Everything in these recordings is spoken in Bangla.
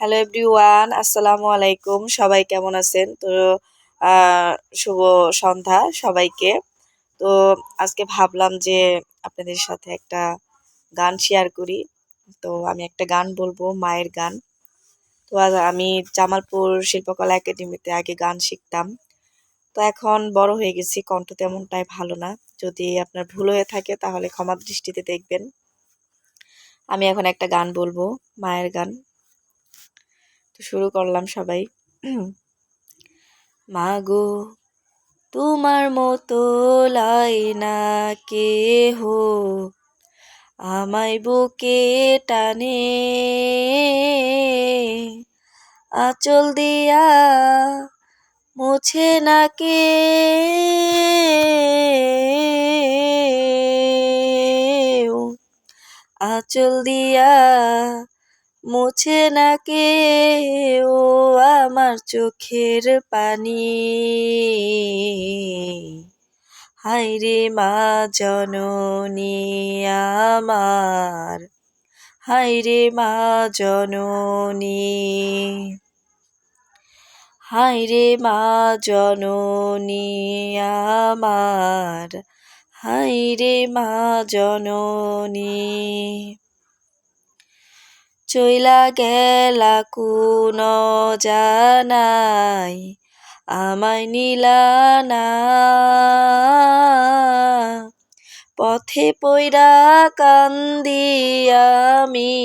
হ্যালো এভরিওয়ান আসসালামু আলাইকুম। সবাই কেমন আছেন? তো শুভ সন্ধ্যা সবাইকে। তো, আজকে ভাবলাম যে আপনাদের সাথে একটা গান শেয়ার করি। তো, আমি একটা গান বলব, মায়ের গান। তো আমি জামালপুর শিল্পকলা একাডেমিতে আগে গান শিখতাম। তো, এখন বড় হয়ে গেছি, কণ্ঠ তেমনটাই ভালো না। যদি আপনার ভুল হয়ে থাকে, তাহলে ক্ষমা দৃষ্টিতে দেখবেন। আমি এখন একটা গান বলব, মায়ের গান। তো শুরু করলাম সবাই। মাগো তোমার মতো লাই না কে কেহ, আমায় বুকে টানে। আচল দিয়া মুছে না কে? আঁচল দিয়া মুছে না কে ও আমার চোখের পানি। হাইরে মা জননী আমার হাইরে মা জননী। হাইরে মা জননী আমার হাইরে মা জননী। চইলা গেলা কোন জানাই, আমায় নিলানা পথে পইরা কান্দি আমি,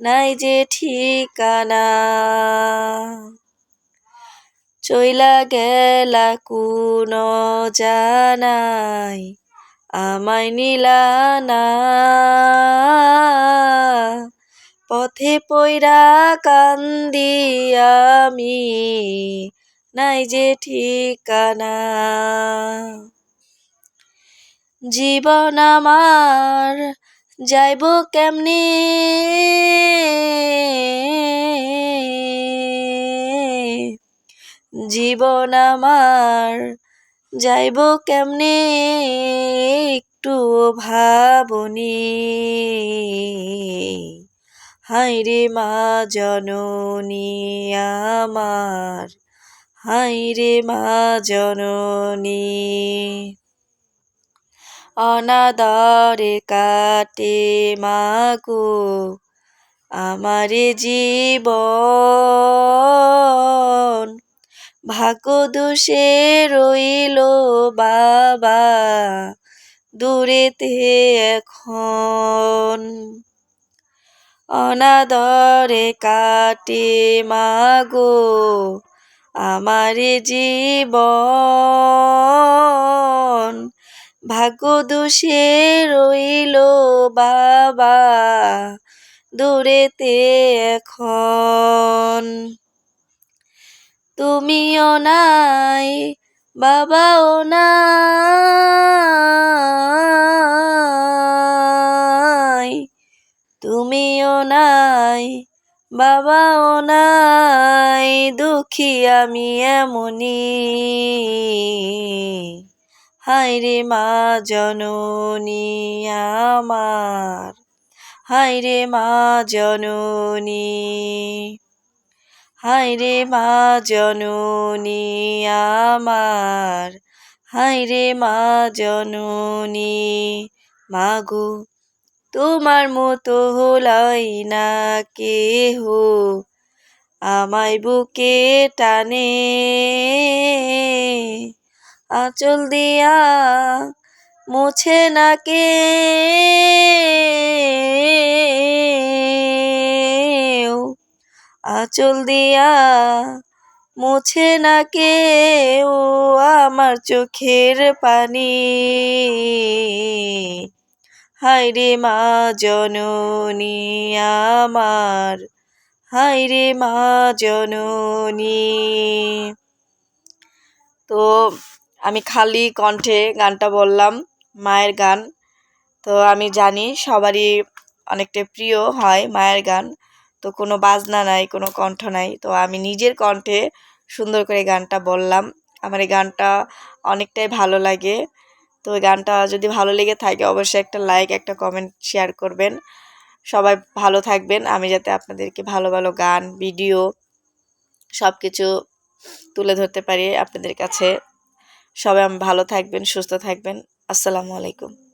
নাই যে ঠিকানা। চইলা গেলা কোন জানাই, আমায় নিলানা পথে পইরা কান্দি আমি, নাই যে ঠিকানা। জীবন আমার যাইব কেমনি? জীবন আমার যাইব কেমনে? একটু ভাবনি। হাইরে মা জননী আমার। হাইরে মা জননী। অনাদরে কাটে মাগো আমারে জীবন। ভাগ্য দোষে রইল বাবা দূরেতে এখন। অনাদরে কাটে মাগো আমার জীবন। ভাগ্য দোষে রইল বাবা, দূরেতে এখন। তুমিও নাই, বাবাও নাই। নাই, বাবাও নাই, দুঃখী আমি এমনি হাইরে মা জননী আমার হাইরে মা জননী হাইরে মা জননী আমার হাইরে মা জননী। মাগো তোমার মতো হলাই না কেহ। আমায় বুকে টানে। আঁচল দিয়া মুছে না কে। আঁচল দিয়া মুছে না কে ও আমার চোখের পানি হাইরে মা জননী আমার হাইরে মা জননী। তো আমি খালি কণ্ঠে গানটা বললাম, মায়ের গান। তো আমি জানি সবারই অনেকটা প্রিয় হয় মায়ের গান। তো কোনো বাজনা নাই, কোনো কণ্ঠ নাই। তো আমি নিজের কণ্ঠে সুন্দর করে গানটা বললাম। আমার এই গানটা অনেকটাই ভালো লাগে। তো গানটা যদি ভালো লেগে থাকে, অবশ্যই একটা লাইক একটা কমেন্ট শেয়ার করবেন। সবাই ভালো থাকবেন। আমি যাতে আপনাদেরকে ভালো ভালো গান ভিডিও সব কিছু তুলে ধরতে পারি আপনাদের কাছে। সবাই ভালো থাকবেন, সুস্থ থাকবেন। আসসালামু আলাইকুম।